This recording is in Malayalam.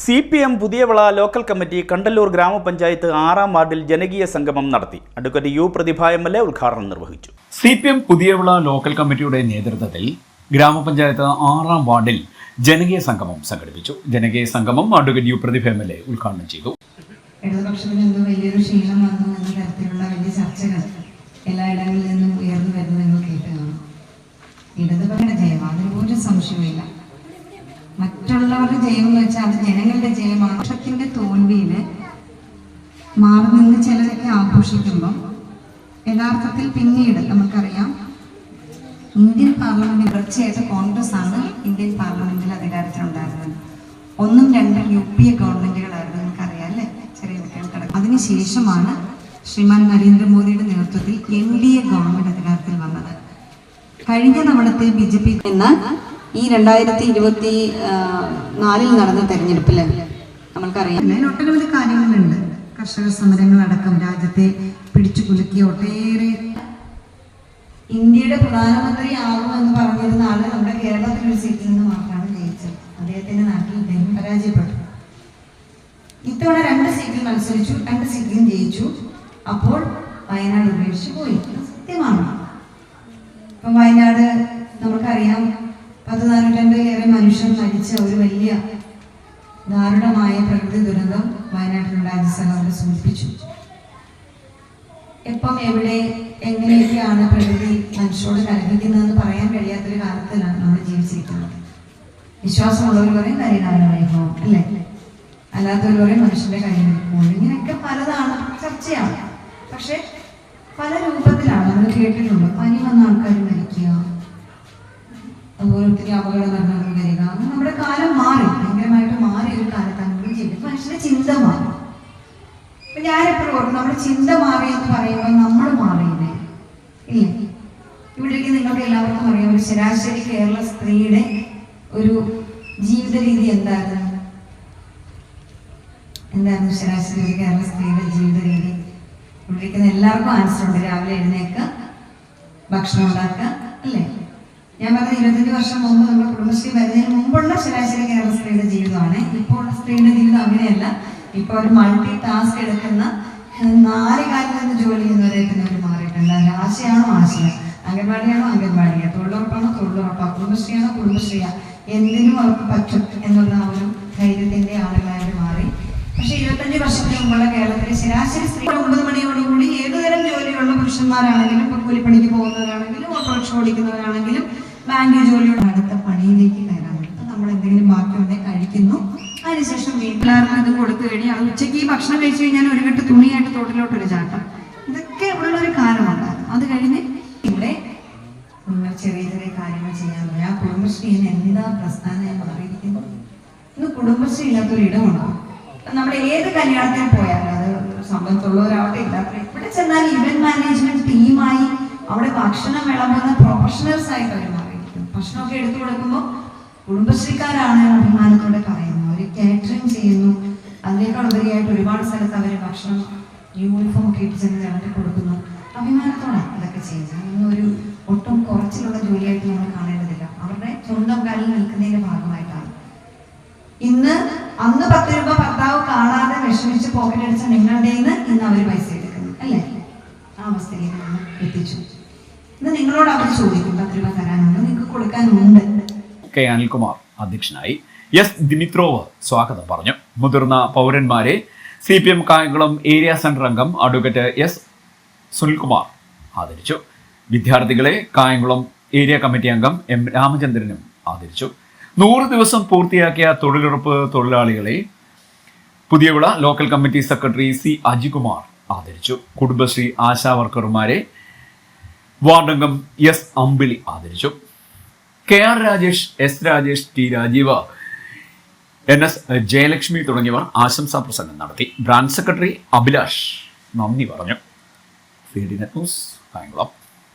C P M Puthiyavila local committee Kandalloor ഗ്രാമപഞ്ചായത്ത് ആറാം വാർഡിൽ ജനകീയ സംഗമം നടത്തി. Advocate U Prathibha M L A ഉദ്ഘാടനം നിർവഹിച്ചു. C P M Puthiyavila local കമ്മിറ്റിയുടെ നേതൃത്വത്തിൽ ഗ്രാമപഞ്ചായത്ത് ആറാം വാർഡിൽ ജനകീയ സംഗമം സംഘടിപ്പിച്ചു. ജനകീയ സംഗമം advocate U Prathibha M L A ഉദ്ഘാടനം ചെയ്തു. ഇടതുപക്ഷത്തിന് എന്തോ വലിയൊരു ക്ഷീണം വന്നു എന്ന തരത്തിലുള്ള വലിയ ചർച്ചകൾ എല്ലായിടങ്ങളിൽ നിന്നും ഉയർന്നു വരുന്നു എന്ന് ജയം സംശയവുമില്ല. മറ്റുള്ളവരുടെ ജയം എന്ന് വെച്ചാൽ അത് ജനങ്ങളുടെ ജയമാണ്. പക്ഷത്തിന്റെ തോൽവിയിൽ മാറി നിന്ന് ചിലരൊക്കെ ആഘോഷിക്കുമ്പോൾ യഥാർത്ഥത്തിൽ പിന്നീട് നമുക്കറിയാം ഇന്ത്യൻ പാർലമെന്റ് തുടർച്ചയായിട്ട് കോൺഗ്രസ് ആണ് ഇന്ത്യൻ പാർലമെന്റിൽ അധികാരത്തിലുണ്ടായിരുന്നത്. ഒന്നും രണ്ടും യു പി എ ഗവൺമെന്റുകളായിരുന്നു നിങ്ങൾക്കറിയാം അല്ലേ? ചെറിയ കുട്ടികൾക്ക് അതിനുശേഷമാണ് ശ്രീമാൻ നരേന്ദ്രമോദിയുടെ നേതൃത്വത്തിൽ എൻ ഡി എ ഗവൺമെന്റ് അധികാരത്തിൽ വന്നത്. കഴിഞ്ഞ തവണത്തെ ബി ജെ പി എന്ന ഈ രണ്ടായിരത്തി ഇരുപത്തി നാലിൽ നടന്ന തെരഞ്ഞെടുപ്പിൽ നമ്മൾക്കറിയാം. ഒട്ടനവധി കാര്യങ്ങളുണ്ട്. കർഷക സമരങ്ങളടക്കം രാജ്യത്തെ പിടിച്ചു കുലുക്കിയ ഒട്ടേറെ ഇന്ത്യയുടെ പ്രധാനമന്ത്രി ആകുമെന്ന് പറഞ്ഞിരുന്ന ആൾ നമ്മുടെ കേരളത്തിൽ ഒരു സീറ്റിൽ നിന്ന് മാത്രമാണ് ജയിച്ചത്. അദ്ദേഹത്തിന്റെ നാട്ടിൽ അദ്ദേഹം പരാജയപ്പെട്ടു. ഇത്തവണ രണ്ട് സീറ്റിൽ മത്സരിച്ചു രണ്ട് സീറ്റിലും ജയിച്ചു. അപ്പോൾ വയനാട് ഉപേക്ഷിച്ച് പോയി. സത്യമാണ്. ഇപ്പം വയനാട് നാനൂറ്റമ്പതിലേറെ മനുഷ്യർ മരിച്ച ഒരു വലിയ ദാരുണമായ പ്രകൃതി ദുരന്തം വയനാട്ടിലുണ്ടായ സഹോദരൻ സൂചിപ്പിച്ചു. എപ്പം എവിടെ എങ്ങനെയൊക്കെയാണ് പ്രകൃതി മനുഷ്യരോട് കൽപ്പിക്കുന്നതെന്ന് പറയാൻ കഴിയാത്തൊരു കാലത്തിലാണ് നമ്മൾ ജീവിച്ചിരിക്കുന്നത്. വിശ്വാസമുള്ളവർ പറയും കരിനാള വൈഭവം അല്ലേ? അല്ലാത്തവർ പറയും മനുഷ്യന്റെ കഴിവ് ഇങ്ങനെയൊക്കെ പലതാണ് ചർച്ചയാണ്. പക്ഷെ പല രൂപത്തിലാണ് നമ്മൾ കേട്ടിട്ടുള്ളത്. പനി ഒത്തിരി അപകടം നടന്നു വരിക നമ്മുടെ കാലം മാറി. ഭയങ്കരമായിട്ട് മാറി ഒരു ജീവിക്കുന്നത് മനുഷ്യന്റെ ചിന്ത മാറി. അപ്പൊ ഞാനെപ്പോഴും ഓർക്കും നമ്മുടെ ചിന്ത മാറി എന്ന് പറയുമ്പോൾ നമ്മൾ മാറിയില്ലേ? ഇല്ലേ. ഇവിടെ നിങ്ങൾക്ക് എല്ലാവർക്കും അറിയാം ഒരു ശരാശരി കേരള സ്ത്രീയുടെ ഒരു ജീവിത രീതി എന്തായിരുന്നു എന്തായിരുന്നു ശരാശരി കേരള സ്ത്രീയുടെ ജീവിത രീതി? ഇവിടെ എല്ലാവർക്കും ആൻസർ ഉണ്ട്. രാവിലെ എഴുന്നേക്ക ഭക്ഷണം ഉണ്ടാക്കുക അല്ലേ? ഞാൻ പറഞ്ഞ ഇരുപത്തഞ്ച് വർഷം മുമ്പ് നമ്മുടെ കുടുംബശ്രീ വരുന്നതിന് മുമ്പുള്ള ശരാശരി കേരള സ്ത്രീയുടെ ജീവിതമാണ്. ഇപ്പോൾ സ്ത്രീയുടെ ജീവിതം അങ്ങനെയല്ല. ഇപ്പോൾ ഒരു മൾട്ടി ടാസ്ക് എടുക്കുന്ന നാല് കാലിൽ നിന്ന് ജോലി ചെയ്യുന്നവരേക്കുന്നവർ മാറിയിട്ടുണ്ട്. അത് ആശയാണോ ആശയം അംഗൻവാടിയാണോ അംഗൻവാടിയാ? തൊഴിലുറപ്പാണോ തൊഴിലുറപ്പാ? കുടുംബശ്രീയാണോ കുടുംബശ്രീയാ? എന്തിനും അവർക്ക് പറ്റും എന്നുള്ള ഒരു ധൈര്യത്തിന്റെ ആളുകളായിട്ട് മാറി. പക്ഷെ ഇരുപത്തഞ്ച് വർഷത്തിന് മുമ്പുള്ള കേരളത്തിലെ ശരാശരി സ്ത്രീ ഒമ്പത് മണിയോടുകൂടി ഏതുതരം ജോലിയുള്ള പുരുഷന്മാരാണെങ്കിലും കൂലിപ്പണിക്ക് പോകുന്നവരാണെങ്കിലും ഓട്ടോറിക്ഷ ഓടിക്കുന്നവരാണെങ്കിലും ബാങ്ക് ജോലിയുടെ അടുത്ത പണിയിലേക്ക് പറ്റും അപ്പൊ നമ്മൾ എന്തെങ്കിലും ബാക്കിയുണ്ടെങ്കിൽ കഴിക്കുന്നു. അതിനുശേഷം വീട്ടിലാർക്കും ഇത് കൊടുത്തു കഴിഞ്ഞാൽ അത് ഉച്ചയ്ക്ക് ഈ ഭക്ഷണം കഴിച്ചു കഴിഞ്ഞാൽ ഒരു കെട്ട് തുണിയായിട്ട് തോട്ടിലോട്ട് ഒരു ചാട്ടം. ഇതൊക്കെ ഉള്ളൊരു കാലമുണ്ടായിരുന്നു. അത് കഴിഞ്ഞ് ഇവിടെ നിങ്ങൾ ചെറിയ ചെറിയ കാര്യങ്ങൾ ചെയ്യാൻ പോയി ആ കുടുംബശ്രീ എന്താ പ്രസ്ഥാനം മാറിയിരിക്കുന്നത് ഇന്ന് കുടുംബശ്രീ ഇല്ലാത്തൊരു ഇടമുണ്ടോ? നമ്മുടെ ഏത് കല്യാണത്തിന് പോയാലും അത് സമ്പത്തുള്ളവരാവട്ടെ ഇല്ലാത്ത എവിടെ ചെന്നാലും ഇവന്റ് മാനേജ്മെന്റ് ടീമായി അവിടെ ഭക്ഷണം വിളമ്പുന്ന പ്രൊഫഷണൽസ് ആയിട്ട് മാറിയിരിക്കും ഭക്ഷണമൊക്കെ എടുത്തു കൊടുക്കുമ്പോൾ കുടുംബശ്രീക്കാരാണ് അഭിമാനത്തോടെ പറയുന്നത്. അവർ കാറ്ററിംഗ് ചെയ്യുന്നു. അതിനേക്കാൾ ഉപരിയായിട്ട് ഒരുപാട് സ്ഥലത്ത് അവർ ഭക്ഷണം യൂണിഫോം ഒക്കെ ഇട്ട് ചെന്ന് ഇറങ്ങി കൊടുക്കുന്നു. അഭിമാനത്തോടെ അതൊക്കെ ചെയ്യുന്നത്. അതൊന്നും ഒരു ഒട്ടും കുറച്ചിലുള്ള ജോലിയായിട്ട് നമ്മൾ കാണേണ്ടതില്ല. അവരുടെ സ്വന്തം കാലിൽ നിൽക്കുന്നതിന്റെ ഭാഗമായിട്ടാണ്. ഇന്ന് അന്ന് പത്ത് രൂപ ഭർത്താവ് കാണാതെ വിഷമിച്ച് പോക്കറ്റ് അടിച്ച നിങ്ങളുടെ ഇന്ന് അവർ പൈസ എടുക്കുന്നു. അല്ലേ? ആ അവസ്ഥയിലേക്ക് എത്തിച്ചു. ഇന്ന് നിങ്ങളോട് അവർ ചോദിക്കും പത്ത് രൂപ തരാനുണ്ട് കൊടുക്കാനുണ്ട് കെ അനിൽകുമാർ അധ്യക്ഷനായി. എസ് ദിമിത്രോവ് സ്വാഗതം പറഞ്ഞു. മുതിർന്ന പൗരന്മാരെ C P M Kayamkulam area centre അംഗം അഡ്വക്കേറ്റ് എസ് സുനിൽകുമാർ ആദരിച്ചു. വിദ്യാർത്ഥികളെ കായംകുളം ഏരിയ കമ്മിറ്റി അംഗം എം രാമചന്ദ്രനും ആദരിച്ചു. നൂറ് ദിവസം പൂർത്തിയാക്കിയ തൊഴിലുറപ്പ് തൊഴിലാളികളെ Puthiyavila local committee secretary C Ajikumar ആദരിച്ചു. കുടുംബശ്രീ ആശാ വർക്കർമാരെ വാർഡംഗം എസ് അമ്പിളി ആദരിച്ചു. K R Rajesh S Rajesh T Rajeev N S Jayalakshmi തുടങ്ങിയവർ ആശംസാ പ്രസംഗം നടത്തി. ബ്രാഞ്ച് സെക്രട്ടറി അഭിലാഷ് നന്ദി പറഞ്ഞു. ഫീഡിനെ ന്യൂസ് കായംകുളം.